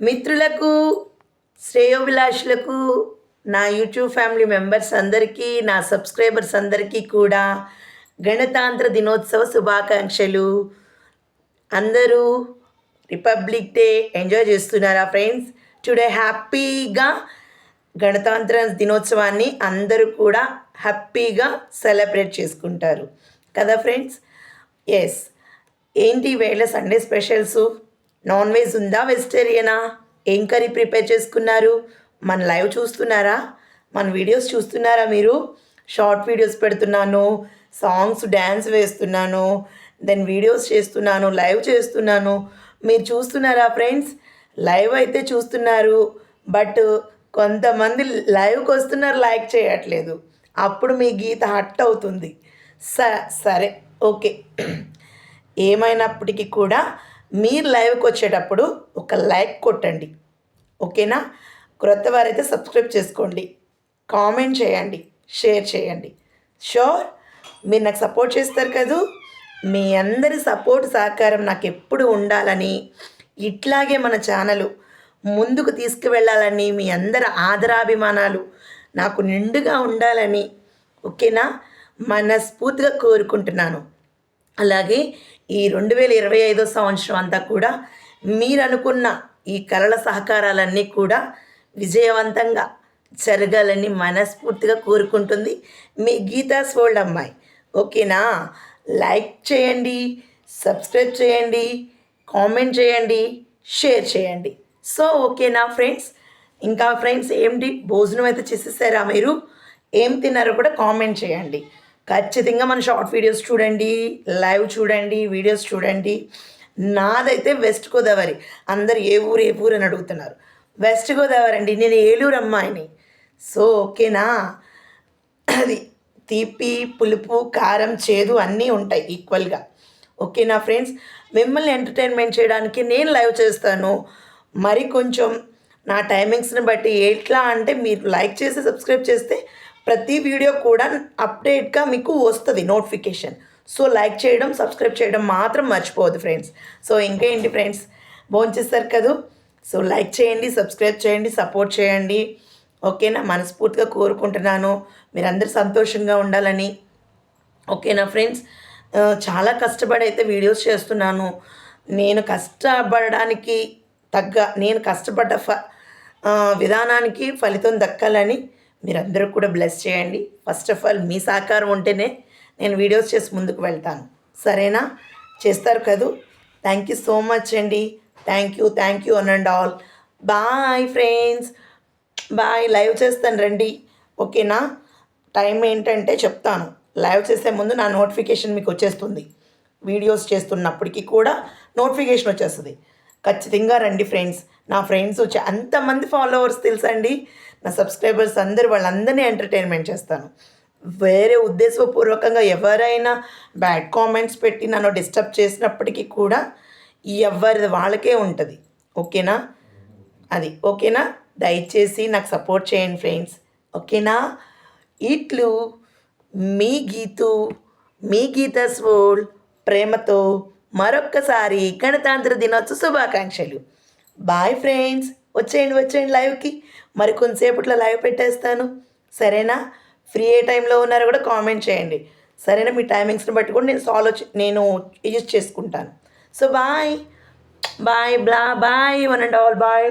మిత్రులకు శ్రేయోభిలాషులకు నా YouTube family members అందరికీ నా సబ్స్క్రైబర్స్ అందరికీ కూడా గణతంత్ర దినోత్సవ శుభాకాంక్షలు. అందరూ రిపబ్లిక్ డే ఎంజాయ్ చేస్తున్నారా ఫ్రెండ్స్? టుడే హ్యాపీగా గణతంత్ర దినోత్సవాన్ని అందరూ కూడా హ్యాపీగా సెలబ్రేట్ చేసుకుంటారు. కదా ఫ్రెండ్స్? ఎస్ ఏంటి వేళ సండే స్పెషల్స్? నాన్ వెజ్ ఉందా వెజిటేరియనా? ఏం కర్రీ ప్రిపేర్ చేసుకున్నారు? మన లైవ్ చూస్తున్నారా? మన వీడియోస్ చూస్తున్నారా మీరు? షార్ట్ వీడియోస్ పెడుతున్నాను సాంగ్స్ డ్యాన్స్ వేస్తున్నాను దెన్ వీడియోస్ చేస్తున్నాను లైవ్ చేస్తున్నాను. మీరు చూస్తున్నారా ఫ్రెండ్స్? లైవ్ అయితే చూస్తున్నారు బట్ కొంతమంది లైవ్కి వస్తున్నారు లైక్ చేయట్లేదు. అప్పుడు మీ గీత హట్ అవుతుంది. స సరే ఓకే. ఏమైనప్పటికీ కూడా మీరు లైవ్కి వచ్చేటప్పుడు ఒక లైక్ కొట్టండి. ఓకేనా క్రొత్త వారైతే సబ్స్క్రైబ్ చేసుకోండి. కామెంట్ చేయండి. షేర్ చేయండి. షూర్ మీరు నాకు సపోర్ట్ చేస్తారు కదూ? మీ అందరి సపోర్ట్ సహకారం నాకు ఎప్పుడు ఉండాలని ఇట్లాగే మన ఛానల్ ముందుకు తీసుకువెళ్ళాలని మీ అందరి ఆదరాభిమానాలు నాకు నిండుగా ఉండాలని. ఓకేనా మనస్ఫూర్తిగా కోరుకుంటున్నాను. అలాగే ఈ రెండు వేల ఇరవై ఐదో సంవత్సరం అంతా కూడా మీరు అనుకున్న ఈ కళల సహకారాలన్నీ కూడా విజయవంతంగా జరగాలని మనస్ఫూర్తిగా కోరుకుంటుంది మీ గీతాస్ వరల్డ్ అమ్మాయి. ఓకేనా? లైక్ చేయండి సబ్స్క్రైబ్ చేయండి కామెంట్ చేయండి షేర్ చేయండి. సో ఓకేనా ఫ్రెండ్స్? ఇంకా ఫ్రెండ్స్ ఏంటి భోజనం అయితే చేసేసారా మీరు? ఏం తిన్నారో కూడా కామెంట్ చేయండి. ఖచ్చితంగా మన షార్ట్ వీడియోస్ చూడండి లైవ్ చూడండి వీడియోస్ చూడండి. నాదైతే వెస్ట్ గోదావరి అందరు ఏ ఊరు ఏ ఊరు అని అడుగుతున్నారు. వెస్ట్ గోదావరి అండి. నేను ఏలూరు అమ్మాయిని. సో ఓకేనా అది తీపి పులుపు కారం చేదు అన్నీ ఉంటాయి ఈక్వల్గా ఓకేనా ఫ్రెండ్స్ మిమ్మల్ని ఎంటర్టైన్మెంట్ చేయడానికి నేను లైవ్ చేస్తాను. మరి కొంచెం నా టైమింగ్స్ని బట్టి ఎట్లా అంటే మీరు లైక్ చేసి సబ్స్క్రైబ్ చేస్తే ప్రతి వీడియో కూడా అప్డేట్గా మీకు వస్తుంది నోటిఫికేషన్. సో లైక్ చేయడం సబ్స్క్రైబ్ చేయడం మాత్రం మర్చిపోవద్దు ఫ్రెండ్స్. సో ఇంకేంటి ఫ్రెండ్స్? భోంచేస్తారు కదూ? సో లైక్ చేయండి సబ్స్క్రైబ్ చేయండి సపోర్ట్ చేయండి. ఓకేనా? మనస్ఫూర్తిగా కోరుకుంటున్నాను. మీరందరూ సంతోషంగా ఉండాలని. ఓకేనా ఫ్రెండ్స్? చాలా కష్టపడి అయితే వీడియోస్ చేస్తున్నాను. నేను కష్టపడడానికి తగ్గ నేను కష్టపడ్డ ఫ విధానానికి ఫలితం దక్కాలని మీరందరూ కూడా బ్లెస్ చేయండి. ఫస్ట్ ఆఫ్ ఆల్ మీ సహకారం ఉంటేనే నేను వీడియోస్ చేసి ముందుకు వెళ్తాను. సరేనా? చేస్తారు కదూ? థ్యాంక్ యూ సో మచ్ అండి. Thank you thank you an and all bye friends bye live చేస్తాను రండి. ఓకేనా? టైం ఏంటంటే చెప్తాను. లైవ్ చేసే ముందు నా నోటిఫికేషన్ మీకు వచ్చేస్తుంది. వీడియోస్ చేస్తున్నప్పటికీ కూడా నోటిఫికేషన్ వచ్చేస్తుంది. ఖచ్చితంగా రండి ఫ్రెండ్స్ నా ఫ్రెండ్స్ వచ్చి అంతమంది ఫాలోవర్స్ తెలుసండి నా సబ్స్క్రైబర్స్ అందరు వాళ్ళందరినీ ఎంటర్టైన్మెంట్ చేస్తాను. వేరే ఉద్దేశపూర్వకంగా ఎవరైనా బ్యాడ్ కామెంట్స్ పెట్టి నన్ను డిస్టర్బ్ చేసినప్పటికీ కూడా ఎవరిది వాళ్ళకే ఉంటుంది. ఓకేనా? అది ఓకేనా? దయచేసి నాకు సపోర్ట్ చేయండి ఫ్రెండ్స్. ఓకేనా? ఇట్లు మీ గీతు మీ గీతస్ స్వోల్ ప్రేమతో మరొక్కసారి గణతంత్ర దినోత్సవ శుభాకాంక్షలు. Bye friends. వచ్చేయండి వచ్చేయండి లైవ్కి మరి కొంతసేపట్లో లైవ్ పెట్టేస్తాను. సరేనా? ఫ్రీ ఏ టైంలో ఉన్నారో కూడా కామెంట్ చేయండి. సరేనా? మీ టైమింగ్స్ని బట్టి కూడా నేను సాల్వ్ నేను యూజ్ చేసుకుంటాను. So bye bye blah bye one and all bye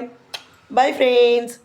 bye friends